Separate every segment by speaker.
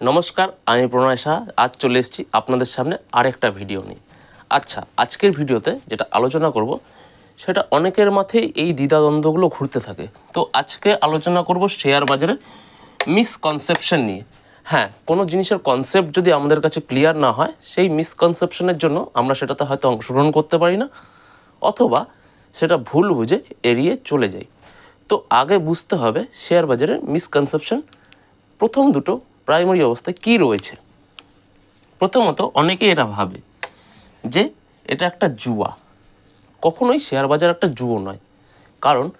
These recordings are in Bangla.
Speaker 1: নমস্কার, আমি প্রণয় শাহ আজ চলে এসেছি আপনাদের সামনে আরেকটা ভিডিও নিয়ে। আচ্ছা আজকের ভিডিওতে যেটা আলোচনা করব, সেটা অনেকের মাথায় এই দ্বিধাদ্বন্দ্বগুলো ঘুরতে থাকে। তো আজকে আলোচনা করব শেয়ার বাজারের মিসকনসেপশন নিয়ে। হ্যাঁ কোনো জিনিসের কনসেপ্ট যদি আমাদের কাছে ক্লিয়ার না হয়, সেই মিসকনসেপশনের জন্য আমরা সেটাতে হয়তো অংশগ্রহণ করতে পারি না, অথবা সেটা ভুল বুঝে এড়িয়ে চলে যাই। তো আগে বুঝতে হবে শেয়ার বাজারের মিসকনসেপশন প্রথম দুটো প্রাইমারি অবস্থায় কি রয়েছে? প্রথমত অনেকে এটা ভাবে যে এটা একটা জুয়া। কখনোই শেয়ার বাজার একটা জুয়ো নয়। কারণ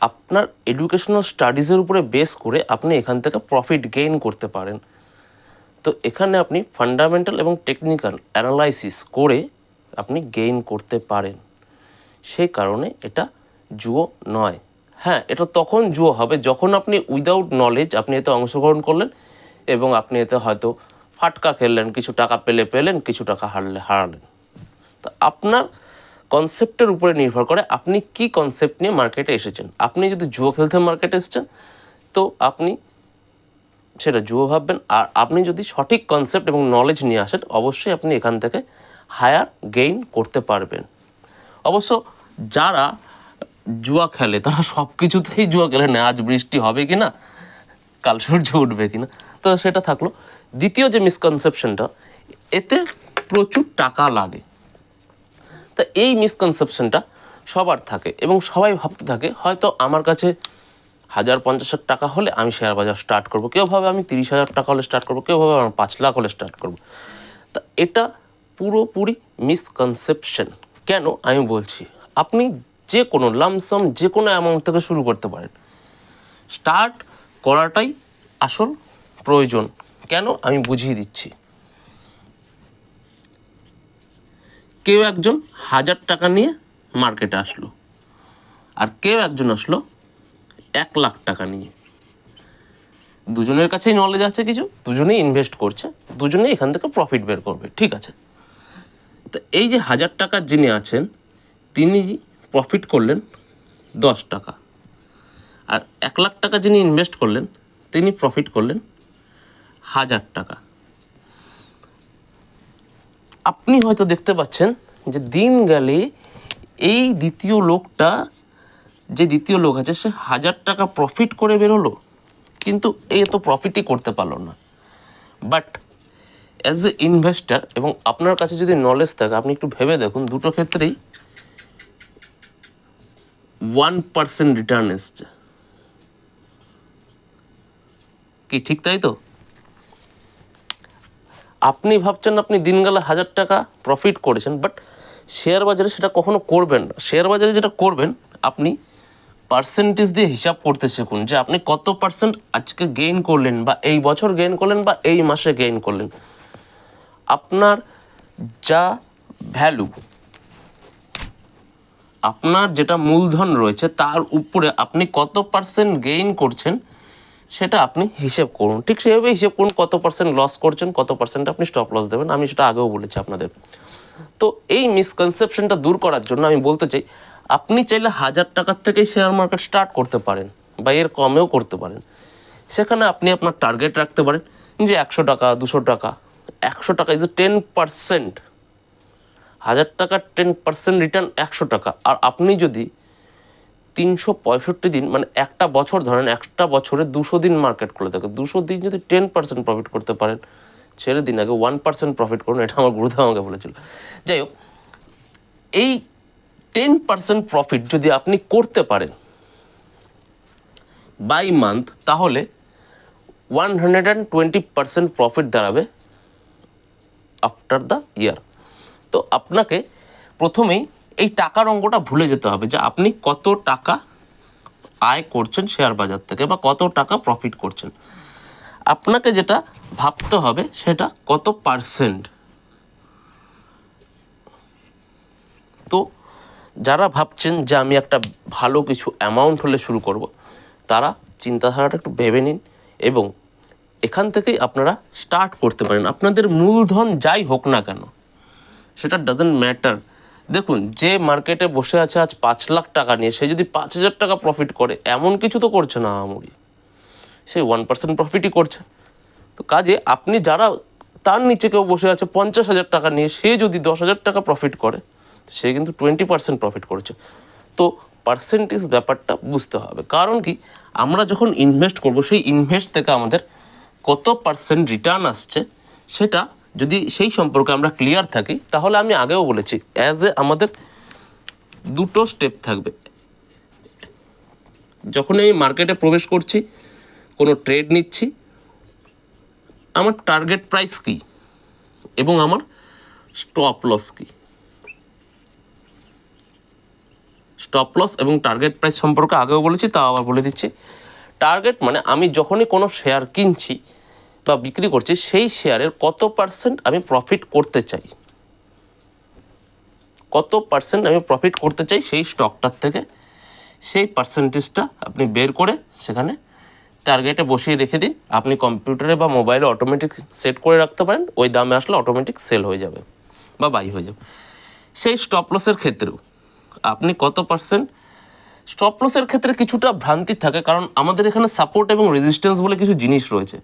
Speaker 1: আপনার এডুকেশনাল স্টাডিজের উপরে বেস করে আপনি এখান থেকে প্রফিট গেইন করতে পারেন। তো এখানে আপনি ফান্ডামেন্টাল এবং টেকনিক্যাল অ্যানালাইসিস করে আপনি গেইন করতে পারেন। সেই কারণে এটা জুয়ো নয়। হ্যাঁ এটা তখন জুয়ো হবে যখন আপনি উইদাউট নলেজ আপনি এতে অংশগ্রহণ করলেন। এবং আপনি এতে হয়তো ফাটকা খেললেন, কিছু টাকা পেলে পেলেন, কিছু টাকা হারলে হারালেন। তো আপনার কনসেপ্টের উপরে নির্ভর করে আপনি কি কনসেপ্ট নিয়ে মার্কেটে এসেছেন। আপনি যদি জুয়ো খেলতে মার্কেটে এসেছেন, তো আপনি সেটা জুয়ো ভাববেন। আর আপনি যদি সঠিক কনসেপ্ট এবং নলেজ নিয়ে আসেন, অবশ্যই আপনি এখান থেকে হায়ার গেইন করতে পারবেন। অবশ্য যারা জুয়া খেলে, তারা সব কিছুতেই জুয়া খেলে না, আজ বৃষ্টি হবে কি না কাল সূর্য উঠবে কি না তো সেটা থাকল। দ্বিতীয় যে মিসকনসেপশনটা এতে প্রচুর টাকা লাগে। তা এই মিসকনসেপশনটা সবার থাকে এবং সবাই ভাবতে থাকে, হয়তো আমার কাছে হাজার পঞ্চাশ টাকা হলে আমি শেয়ার বাজার স্টার্ট করব। কেউ ভাবে আমি তিরিশ হাজার টাকা হলে স্টার্ট করব, কেউ ভাবে আমার পাঁচ লাখ হলে স্টার্ট করব। তা এটা পুরোপুরি মিসকনসেপশন কেন? আমি বলছি, আপনি যে কোনো লামসাম যে কোনো অ্যামাউন্ট থেকে শুরু করতে পারেন। স্টার্ট করাটাই আসল প্রয়োজন। কেন? আমি বুঝিয়ে দিচ্ছি। কেউ একজন হাজার টাকা নিয়ে মার্কেটে আসলো। আর কেউ একজন আসলো এক লাখ টাকা নিয়ে। দুজনের কাছেই নলেজ আছে কিছু, দুজনেই ইনভেস্ট করছে, দুজনেই এখান থেকে প্রফিট বের করবে, ঠিক আছে? তো এই যে হাজার টাকার যিনি আছেন, তিনি প্রফিট করলেন দশ টাকা। আর এক লাখ টাকা যিনি ইনভেস্ট করলেন, তিনি প্রফিট করলেন হাজার টাকা। আপনি হয়তো দেখতে পাচ্ছেন যে দিন গেলে এই দ্বিতীয় লোকটা, যে দ্বিতীয় লোক আছে, সে হাজার টাকা প্রফিট করে বেরোলো। কিন্তু এই তো প্রফিটই করতে পারল না। বাট অ্যাজ এ ইনভেস্টার এবং আপনার কাছে যদি নলেজ থাকে, আপনি একটু ভেবে দেখুন, দুটো ক্ষেত্রেই ওয়ান পার্সেন্ট রিটার্ন এসছে। কি, ঠিক তাই তো? আপনি ভাবছেন আপনি দিন গেলে হাজার টাকা প্রফিট করেছেন বাট শেয়ার বাজারে সেটা কখনো করবেন না। শেয়ার বাজারে যেটা করবেন, আপনি পার্সেন্টেজ দিয়ে হিসাব করতে শিখুন যে আপনি কত পার্সেন্ট আজকে গেইন করলেন বা এই বছর গেইন করলেন বা এই মাসে গেইন করলেন। আপনার যা ভ্যালু আপনার যেটা মূলধন রয়েছে, তার উপরে আপনি কত পার্সেন্ট গেইন করছেন সেটা আপনি হিসেব করুন। ঠিক সেভাবে হিসেব করুন কত পার্সেন্ট লস করছেন, কত পার্সেন্ট আপনি স্টপ লস দেবেন। আমি সেটা আগেও বলেছি আপনাদের। তো এই মিসকনসেপশনটা দূর করার জন্য আমি বলতে চাই, আপনি চাইলে হাজার টাকার থেকেই শেয়ার মার্কেট স্টার্ট করতে পারেন বা এর কমেও করতে পারেন। সেখানে আপনি আপনার টার্গেট রাখতে পারেন যে একশো টাকা, দুশো টাকা। একশো টাকা ইজ টেন পার্সেন্ট হাজার টাকার টেন পার্সেন্ট রিটার্ন একশো টাকা। আর আপনি যদি তিনশো পঁয়ষট্টি দিন মানে একটা বছর ধরেন, একটা বছরে দুশো দিন মার্কেট খুলে থাকে। দুশো দিন যদি টেন পার্সেন্ট প্রফিট করতে পারেন, ছেড়ে দিন আগে ওয়ান পার্সেন্ট প্রফিট করুন, এটা আমার গুরুদেব আমাকে বলেছিল। যাই হোক, এই টেন পার্সেন্ট প্রফিট যদি আপনি করতে পারেন বাই মান্থ তাহলে one hundred and twenty percent profit দাঁড়াবে আফটার দ্য ইয়ার তো আপনাকে প্রথমেই এই টাকার অঙ্কটা ভুলে যেতে হবে যে আপনি কত টাকা আয় করছেন শেয়ার বাজার থেকে বা কত টাকা প্রফিট করছেন। আপনাকে যেটা ভাবতে হবে সেটা কত পার্সেন্ট তো যারা ভাবছেন যে আমি একটা ভালো কিছু অ্যামাউন্ট হলে শুরু করব, তারা চিন্তাধারাটা একটু ভেবে নিন এবং এখান থেকেই আপনারা স্টার্ট করতে পারেন। আপনাদের মূলধন যাই হোক না কেন, সেটা ডাজেন্ট ম্যাটার দেখুন, যে মার্কেটে বসে আছে আজ পাঁচ লাখ টাকা নিয়ে, সে যদি পাঁচ হাজার টাকা প্রফিট করে, এমন কিছু তো করছে না আমরি সে ওয়ান পার্সেন্ট প্রফিটই করছে। তো কাজে আপনি যারা, তার নিচে কেউ বসে আছে পঞ্চাশ হাজার টাকা নিয়ে, সে যদি দশ হাজার টাকা প্রফিট করে, সে কিন্তু টোয়েন্টি পার্সেন্ট প্রফিট করছে। তো পার্সেন্টেজ ব্যাপারটা বুঝতে হবে। কারণ কি, আমরা যখন ইনভেস্ট করব, সেই ইনভেস্ট থেকে আমাদের কত পার্সেন্ট রিটার্ন আসছে, সেটা যদি সেই সম্পর্কে আমরা ক্লিয়ার থাকি, তাহলে আমি আগেও বলেছি অ্যাজ এ আমাদের দুটো স্টেপ থাকবে। যখন আমি মার্কেটে প্রবেশ করছি, কোনো ট্রেড নিচ্ছি, আমার টার্গেট প্রাইস কি? এবং আমার স্টপ লস কি? স্টপ লস এবং টার্গেট প্রাইস সম্পর্কে আগেও বলেছি, তাও আবার বলে দিচ্ছি। টার্গেট মানে আমি যখনই কোনো শেয়ার কিনছি বা বিক্রি করছি, সেই শেয়ারের কত পার্সেন্ট আমি প্রফিট করতে চাই? কত পার্সেন্ট আমি প্রফিট করতে চাই সেই স্টকটার থেকে? সেই পার্সেন্টেজটা আপনি বের করে সেখানে টার্গেটে বসিয়ে রেখে দিন। আপনি কম্পিউটারে বা মোবাইলে অটোমেটিক সেট করে রাখতে পারেন, ওই দামে আসলে অটোমেটিক সেল হয়ে যাবে বা বাই হয়ে যাবে। সেই স্টপ লসের ক্ষেত্রেও আপনি কত পার্সেন্ট স্টপ লসের ক্ষেত্রে কিছুটা ভ্রান্তি থাকে, কারণ আমাদের এখানে সাপোর্ট এবং রেজিস্ট্যান্স বলে কিছু জিনিস রয়েছে।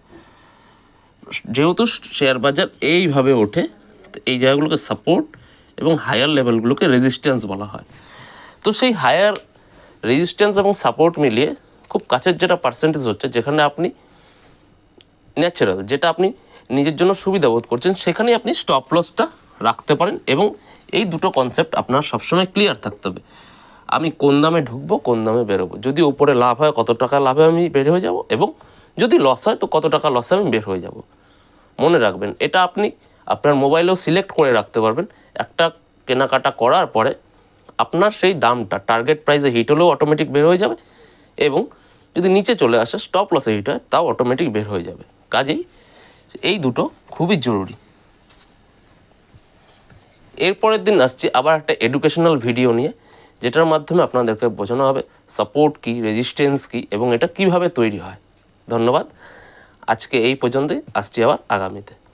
Speaker 1: যেহেতু শেয়ার বাজার এইভাবে ওঠে এই জায়গাগুলোকে সাপোর্ট এবং হায়ার লেভেলগুলোকে রেজিস্ট্যান্স বলা হয়। তো সেই হায়ার রেজিস্ট্যান্স এবং সাপোর্ট মিলিয়ে খুব কাছের যেটা পার্সেন্টেজ হচ্ছে, যেখানে আপনি ন্যাচারাল যেটা আপনি নিজের জন্য সুবিধা বোধ করছেন, সেখানেই আপনি স্টপ লসটা রাখতে পারেন এবং এই দুটো কনসেপ্ট আপনার সবসময় ক্লিয়ার থাকতে হবে। আমি কোন দামে ঢুকবো, কোন দামে বেরোবো? যদি উপরে লাভ হয় কত টাকা লাভে আমি বের হয়ে যাব এবং যদি লস হয়, তো কত টাকা লসে আমি বের হয়ে যাব? মনে রাখবেন। এটা আপনি আপনার মোবাইলেও সিলেক্ট করে রাখতে পারবেন। একটা কেনাকাটা করার পরে আপনার সেই দামটা টার্গেট প্রাইসে হিট হলেও অটোমেটিক বের হয়ে যাবে এবং যদি নিচে চলে আসে স্টপ লসে হিট হয়, তাও অটোমেটিক বের হয়ে যাবে। কাজেই এই দুটো খুবই জরুরি। এরপরের দিন আসছি আবার একটা এডুকেশনাল ভিডিও নিয়ে, যেটার মাধ্যমে আপনাদেরকে বোঝানো হবে সাপোর্ট কি রেজিস্ট্যান্স কি এবং এটা কীভাবে তৈরি হয়। ধন্যবাদ। আজকে এই পর্যন্তই আসছি আবার আগামীতে।